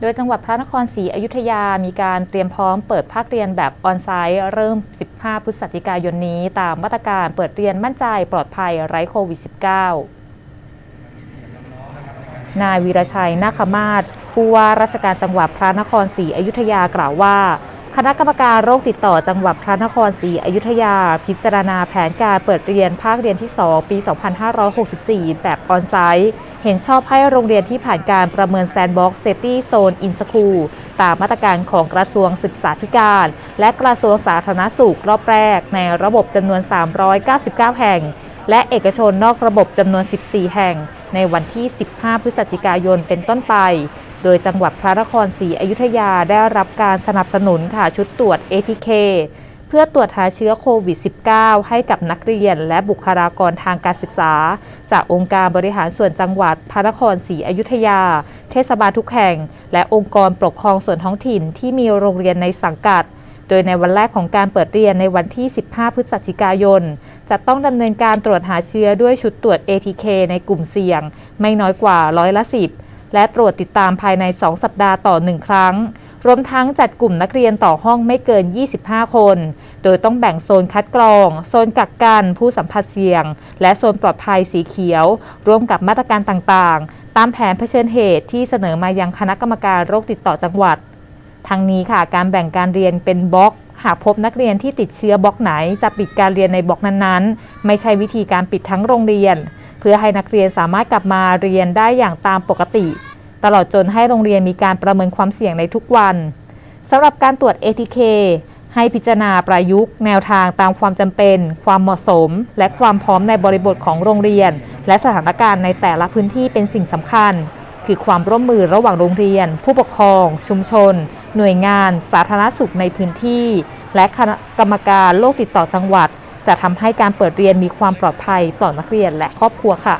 โดยจังหวัดพระนครศรีอยุธยามีการเตรียมพร้อมเปิดภาคเรียนแบบออนไซต์เริ่ม 15 พฤศจิกายนนี้ ตามมาตรการเปิดเรียนมั่นใจปลอดภัยไร้โควิด -19 นายวีรชัยนาคมาศผู้ว่าราชการจังหวัดพระนครศรีอยุธยากล่าวว่า คณะกรรมการโรคติดต่อจังหวัดพระนครศรีอยุธยา พิจารณาแผนการเปิดเรียนภาคเรียนที่ 2 ปี 2564 แบบออนไซต์เห็นชอบให้โรงเรียนที่ผ่านการประเมินแซนด์บ็อกซ์เซฟตี้โซนอินสคูลตามมาตรการของกระทรวงศึกษาธิการ และกระทรวงสาธารณสุขรอบแรก ในระบบจำนวน 399 แห่ง และเอกชนนอกระบบจำนวน 14 แห่ง ในวันที่ 15 พฤศจิกายนเป็นต้นไป โดยจังหวัดพระนครศรีอยุธยาได้รับการสนับสนุนค่ะชุดตรวจ ATK เพื่อตรวจหาเชื้อโควิด -19 ให้กับนักเรียนและบุคลากรทางการศึกษา จากองค์การบริหารส่วนจังหวัดพระนครศรีอยุธยา เทศบาลทุกแห่ง และองค์กรปกครองส่วนท้องถิ่นที่มีโรงเรียนในสังกัด โดยในวันแรกของการเปิดเรียนในวันที่ 15 พฤศจิกายน จะต้องดำเนินการตรวจหาเชื้อด้วยชุดตรวจ ATK ในกลุ่มเสี่ยง ไม่น้อยกว่าร้อยละ 10 และตรวจติดตามภายใน 2 สัปดาห์ต่อ 1 ครั้ง รวมทั้งจัดกลุ่มนักเรียนต่อห้องไม่เกิน 25 คน โดยต้องแบ่งโซนคัดกรอง โซนกักกัน ผู้สัมผัสเสี่ยง และโซนปลอดภัยสีเขียว ร่วมกับมาตรการต่างๆ ตามแผนเผชิญเหตุที่เสนอมายังคณะกรรมการโรคติดต่อจังหวัด ทั้งนี้ค่ะการแบ่งการเรียนเป็นบล็อกหากพบนักเรียนที่ติดเชื้อบล็อกไหน จะปิดการเรียนในบล็อกนั้นๆ ไม่ใช่วิธีการปิดทั้งโรงเรียน เพื่อให้นักเรียนสามารถกลับมาเรียนได้อย่างตามปกติ ตลอดจนให้โรงเรียนมีการประเมินความเสี่ยงในทุกวันสำหรับการตรวจ ATK ให้พิจารณาประยุกต์ แนวทางตามความจำเป็น ความเหมาะสม และความพร้อมในบริบทของโรงเรียน และสถานการณ์ในแต่ละพื้นที่เป็นสิ่งสำคัญ คือความร่วมมือระหว่างโรงเรียน ผู้ปกครอง ชุมชน หน่วยงาน สาธารณสุขในพื้นที่ และคณะกรรมการโรคติดต่อจังหวัด จะทำให้การเปิดเรียนมีความปลอดภัยต่อนักเรียนและครอบครัวค่ะ